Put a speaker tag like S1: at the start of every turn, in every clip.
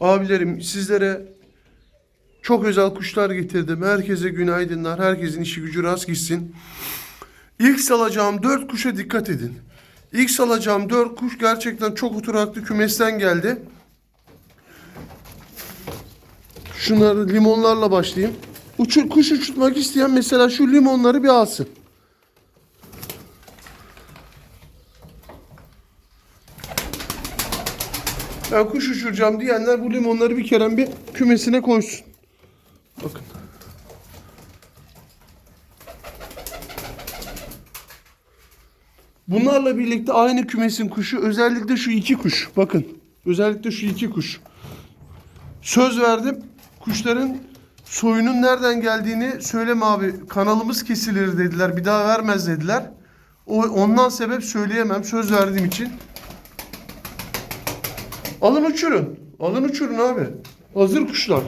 S1: Abilerim sizlere çok özel kuşlar getirdim. Herkese günaydınlar. Herkesin işi gücü rast gitsin. İlk salacağım dört kuşa dikkat edin. İlk salacağım dört kuş gerçekten çok oturaklı kümesten geldi. Şunları limonlarla başlayayım. Uçur, kuş uçurtmak isteyen mesela şu limonları bir alsın. Ben kuş uçuracağım diyenler bu limonları bir kere bir kümesine koysun. Bakın. Bunlarla birlikte aynı kümesin kuşu özellikle şu iki kuş. Bakın. Özellikle şu iki kuş. Söz verdim. Kuşların soyunun nereden geldiğini söyleme abi. Kanalımız kesilir dediler. Bir daha vermez dediler. O, ondan sebep söyleyemem. Söz verdiğim için. Alın uçurun. Alın uçurun abi. Hazır kuşlar.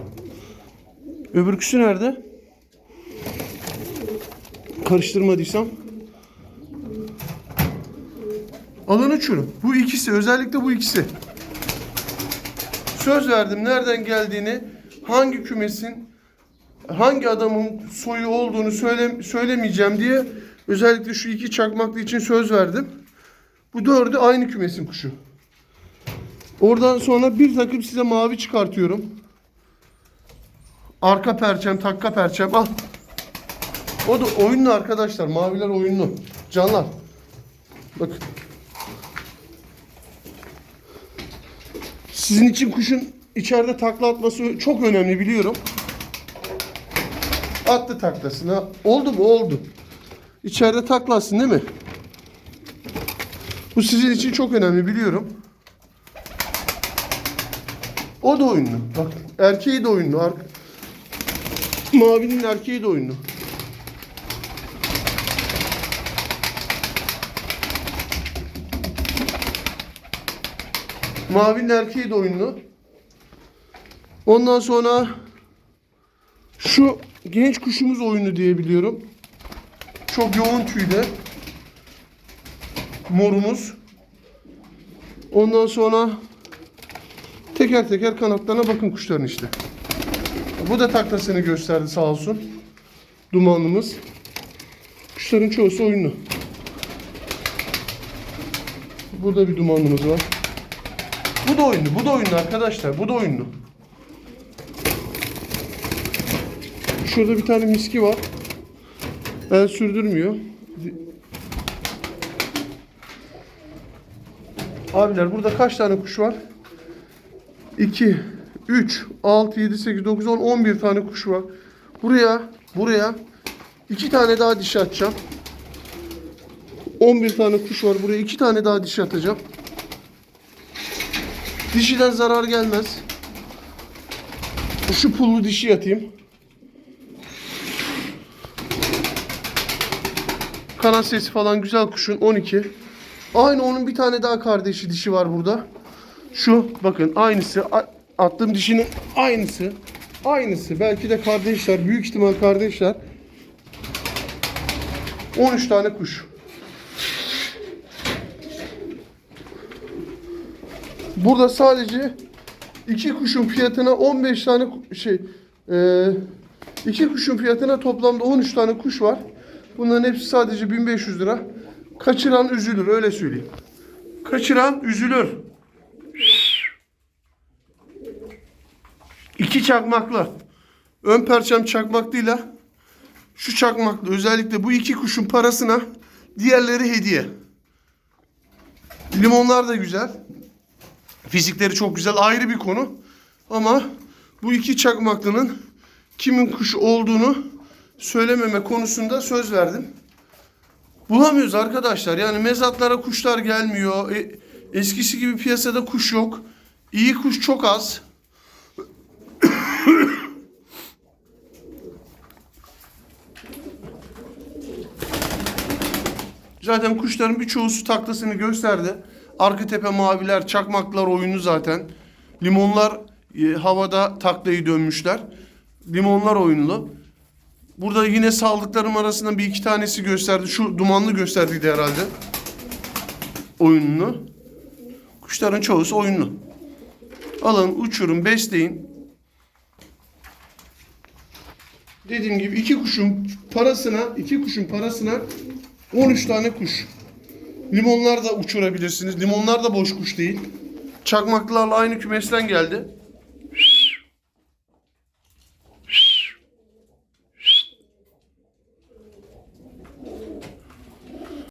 S1: Öbür kuşu nerede? Karıştırmadıysam. Alın uçurun. Bu ikisi. Özellikle bu ikisi. Söz verdim nereden geldiğini, hangi kümesin, hangi adamın soyu olduğunu söyle, söylemeyeceğim diye özellikle şu iki çakmaklı için söz verdim. Bu dördü aynı kümesin kuşu. Oradan sonra bir takım size mavi çıkartıyorum. Arka perçem, takka perçem. Al. O da oyunlu arkadaşlar. Maviler oyunlu. Canlar. Bakın. Sizin için kuşun içeride takla atması çok önemli biliyorum. Attı taklasını. Oldu mu? Oldu. İçeride takla atsın değil mi? Bu sizin için çok önemli biliyorum. O da oyunlu. Bak erkeği de oyunlu. Ar- Mavinin erkeği de oyunlu. Mavinin erkeği de oyunlu. Ondan sonra şu genç kuşumuz oyunlu diye biliyorum. Çok yoğun tüyde. Morumuz. Ondan sonra teker teker kanatlarına bakın kuşların işte. Bu da taklasını gösterdi sağ olsun. Dumanımız. Kuşların çoğusu oyunlu. Burada bir dumanımız var. Bu da oyunlu, bu da oyunlu arkadaşlar. Bu da oyunlu. Şurada bir tane miski var. El sürdürmüyor. Abiler burada kaç tane kuş var? 2, 3, 6, 7, 8, 9, 10, 11 tane kuş var. Buraya, buraya iki tane daha dişi atacağım. 11 tane kuş var. Buraya iki tane daha dişi atacağım. Dişiden zarar gelmez. Şu pullu dişi atayım. Kanat sesi falan güzel kuşun 12. Aynı onun bir tane daha kardeşi dişi var burada. Şu bakın aynısı attığım dişinin aynısı. Aynısı. Belki de kardeşler. Büyük ihtimal kardeşler. 13 tane kuş. Burada sadece iki kuşun fiyatına 15 tane şey e, iki kuşun fiyatına toplamda 13 tane kuş var. Bunların hepsi sadece 1500 lira. Kaçıran üzülür öyle söyleyeyim. Kaçıran üzülür. İki çakmaklı. Ön perçem çakmaklıyla şu çakmaklı özellikle bu iki kuşun parasına diğerleri hediye. Limonlar da güzel. Fizikleri çok güzel ayrı bir konu. Ama bu iki çakmaklının kimin kuş olduğunu söylememe konusunda söz verdim. Bulamıyoruz arkadaşlar. Yani mezatlara kuşlar gelmiyor. E, eskisi gibi piyasada kuş yok. İyi kuş çok az. Zaten kuşların birçoğusu taklasını gösterdi. Arka tepe maviler, çakmaklar oyunu zaten. Limonlar e, havada taklayı dönmüşler. Limonlar oyunlu. Burada yine saldıklarım arasında bir iki tanesi gösterdi. Şu dumanlı gösterdiydi herhalde. Oyunlu. Kuşların çoğusu oyunlu. Alın, uçurun, besleyin. Dediğim gibi iki kuşun parasına, iki kuşun parasına 13 tane kuş. Limonlar da uçurabilirsiniz. Limonlar da boş kuş değil. Çakmaklarla aynı kümesten geldi.